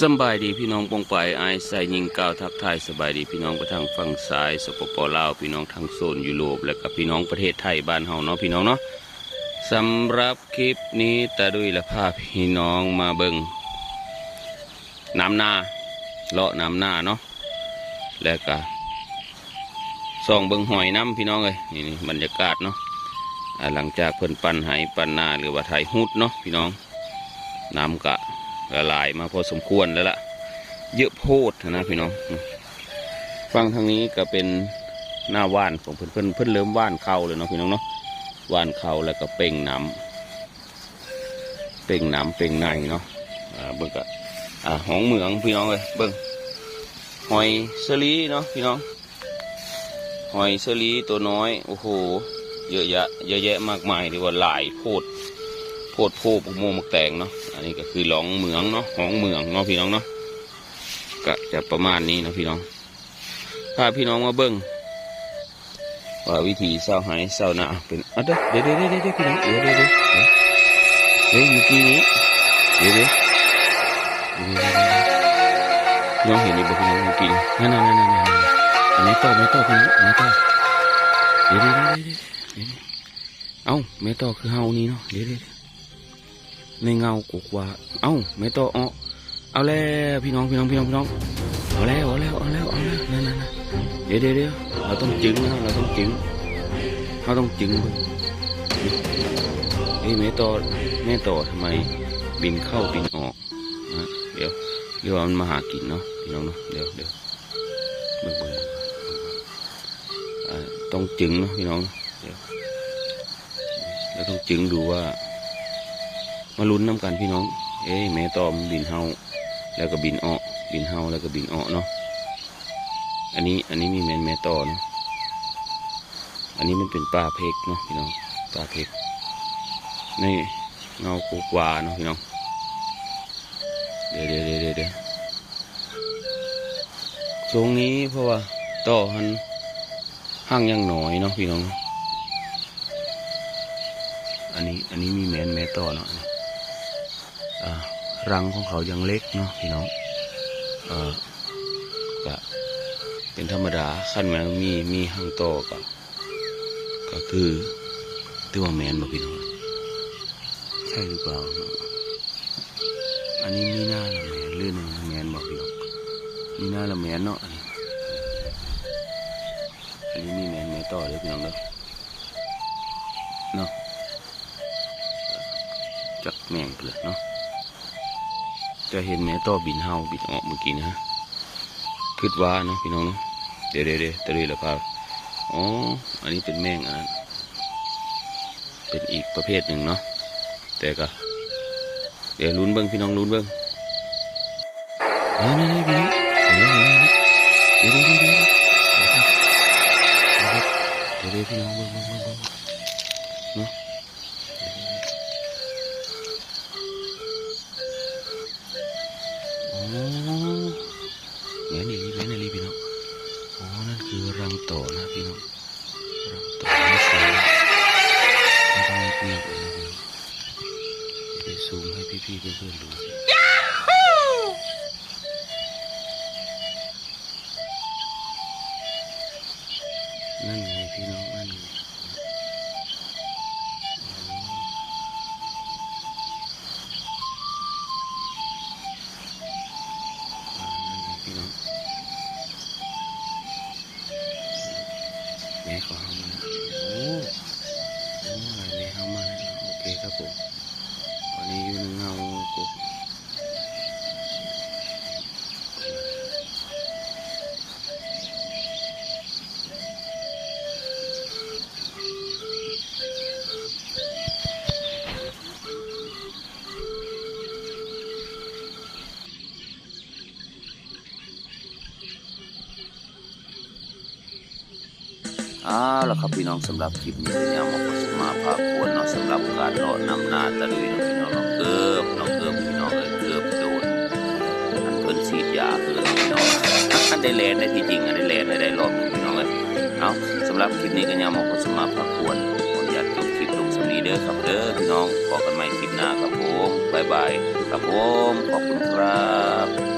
สบายดีพี่น้องปงไปไอายใส่ยิงกาวทักทายสบายดีพี่น้องกระทั่งฝั่งซ้ายสปปลาวพี่น้องทางโซนยุโรปและกับพี่น้องประเทศไทยบ้านเฮาเนาะพี่น้องเนาะสำหรับคลิปนี้ตาดุยและพาพพี่น้องมาเบิงน้ำนาเลาะน้ำนาเนาะและก็ส่องเบิงหอยน้ำพี่น้องเลยนี่นี่บรรยากาศเนาะหลังจากเพิ่นปั่นไหปั่นนาหรือว่าไทยฮุดเนาะพี่น้องน้ำกะ ละลายมาพอสมควรแล้วล่ะ เยอะโพดนะพี่น้องฟังทางนี้ก็เป็นหน้าว่านของเพื่อนเพื่อนเพื่อนเริ่มว่านเข้าเลยเนาะพี่น้องเนาะว่านเข้าแล้วก็เป่งน้ำเป่งน้ำเป่งในเนาะอ่าเบิ่งก็อ่าหองเหมืองพี่น้องเลยเบิ่งหอยเสลีเนาะพี่น้องหอยเสลีตัวน้อย โอ้โห เยอะแยะเยอะแยะมากมายเลยว่าหลายโพด โพดโพปุกโมมักแตงเนาะอันนี้ก็คือหลองเหมืองเนาะหองเหมืองเนาะพี่น้องเนาะก็จะประมาณนี้นะพี่น้องพาพี่น้องมาเบิ้งว่าวิธีเศร้าหายเศร้าหนาเป็นอะเดี๋ยวเดี๋ยวเดี๋ยวเดี๋ยวเดี๋ยวพี่น้องเดี๋ยวเดี๋ยวเดี๋ยวเดี๋ยวเมื่อกี้นี้เดี๋ยวเดี๋ยวเดี๋ยวเดี๋ยวเดี๋ยวน้องเห็นอยู่บ่พี่น้องเมื่อกี้นี้นั่นนั่นนั่นนั่นนั่นไม่ต่อไม่ต่อพี่น้องไม่ต่อเดี๋ยวเดี๋ยวเดี๋ยวเดี๋ยวเอ้าแม่ต่อคือเฮานี่เนาะเดี๋ยวเดี๋ยว ในเงากกว่า เอ้าแม่ต่อเอาเอาแล้วพี่น้องพี่น้องพี่น้องพี่น้องเอาแล้วเอาแล้วเอาแล้วเอาแล้วนั่นนั่นเดี๋ยวเดี๋ยวเดี๋ยวเราต้องจึงนะเราต้องจึงเราต้องจึงเบิ่งเอ้ยแม่ต่อแม่ต่อทำไมบินเข้าบินออกนะเดี๋ยวเดี๋ยวมันมาหากินเนาะพี่น้องเนาะเดี๋ยวเดี๋ยวเบิ่งเบิ่งอ่าต้องจึงเนาะพี่น้องเดี๋ยวแล้วต้องจึงดูว่า มาลุ้นน้ำกันพี่น้อง เอ้ยแม่ตอมบินเฮาแล้วก็บินออกบินเฮาแล้วก็บินออกเนาะอันนี้อันนี้มีแมนแม่ตอเนาะอันนี้มันเป็นปลาเพกเนาะพี่น้องปลาเพกนี่เงาโกกวาเนาะพี่น้องเดี๋ยวเดี๋ยวเดี๋ยวเดี๋ยวเดี๋ยวตรงนี้เพราะว่าต่อหันห่างยังหน่อยเนาะพี่น้อง อันนี้อันนี้มีแมนแม่ต่อเนาะ รังของเขายังเล็กเนาะพี่น้องเออก็เป็นธรรมดาขั้นแมงมีมีหางโตก็ก็คือตัวแมนบ่พี่น้องใช่หรือเปล่า อันนี้มีหน้าละแมนเรื่องนึงแมนบ่พี่น้องมีหน้าละแมนเนาะอันนี้มีแมนแม่ต่อเลยพี่น้องเนาะเนาะจักแมงเปลือกเนาะ จะเห็นแม่ต่อบินเฮาบินออกเมื่อกี้นะฮะคิดว่าเนาะพี่น้องเนาะเดี๋ยวเดี๋ยวเดี๋ยวตะลีละพาอ๋อ อันนี้เป็นแมงอันนั้นเป็นอีกประเภทหนึ่งเนาะแต่ก็ เดี๋ยวลุ้นเบิ้งพี่น้องลุ้นเบิ้งนี่นี่นี่พี่น้อง เงียบเลยนะพี่น้องเดี๋ยวซูมให้พี่ๆเพื่อนๆดูนั่นไงพี่น้องนั่นไงแม่ขาเข้ามาโอ้ ไม่เขามาโอเคครับผมตอนนี้อยู่ในเงากบ อ้าวแล้วครับพี่น้องสำหรับคลิปนี้เนี่ยมาโฆษณาภาพควรเนาะสำหรับการเลาะนำนาตะลุยเนาะพี่น้องเนาะเกือบเนาะเกือบพี่น้องเอ้ยเกือบโดนอันเพิ่นฉีดยาเพิ่นพี่น้องอันได้แลนได้ที่จริงอันได้แลนได้ได้รอบนึงพี่น้องเอ้ยเอาสำหรับคลิปนี้ก็ยังมาโฆษณาภาพควรขออนุญาตจบคลิปลงสำนีเด้อครับเด้อพี่น้องพบกันใหม่คลิปหน้าครับผมบ๊ายบายครับผมขอบคุณครับ